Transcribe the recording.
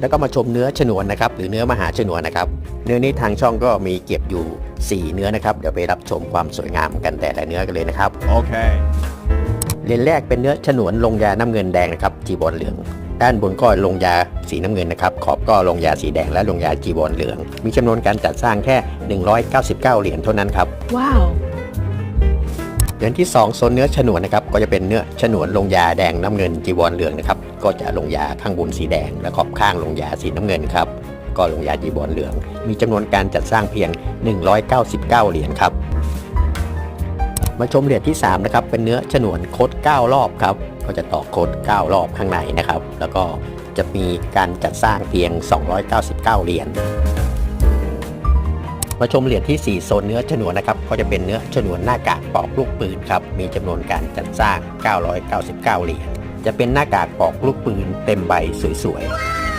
แล้วก็มาชมเนื้อฉนวนนะครับ หรือเนื้อมหาฉนวนนะครับ เนื้อนี้ทางช่องก็มีเก็บอยู่ 4 เนื้อนะครับ เดี๋ยวไปรับชมความสวยงามกันแต่ละเนื้อกันเลยนะครับ Okay. เลนแรกเป็นเนื้อฉนวนลงยาน้ำเงินแดงนะครับ จีบอลเหลือง ด้านบนก็ลงยาสีน้ำเงินนะครับ ขอบก็ลงยาสีแดงและลงยาจีบอลเหลือง มีจำนวนการจัดสร้างแค่ 199 เหรียญเท่านั้นครับ Wow. เห รียญที่2โซนเนื้อฉนวนนะครับก็จะเป็นเนื้อฉนวนลงยาแดงน้ำเงินจีวรเหลืองนะครับก็จะลงยาข้างบนสีแดง และขอบข้างลงยาสีน้ำเงินครับก็ลงยาจีวรเหลือง มีจำนวนการจัดสร้างเพียง 199 เหรียญครับมาชมเหรียญที่3นะครับเป็นเนื้อฉนวนโคด9รอบครับก็จะต่อโคด9รอบข้างในนะครับ แล้วก็จะมีการจัดสร้างเพียง 299 เหรียญ มาชมเหรียญที่ 4 โซนเนื้อฉนวนนะครับก็จะเป็นเนื้อฉนวนหน้ากากปอกลูกปืนครับมีจำนวนการจัดสร้าง 999 เหรียญจะเป็นหน้ากากปอกลูกปืนเต็มใบสวยๆ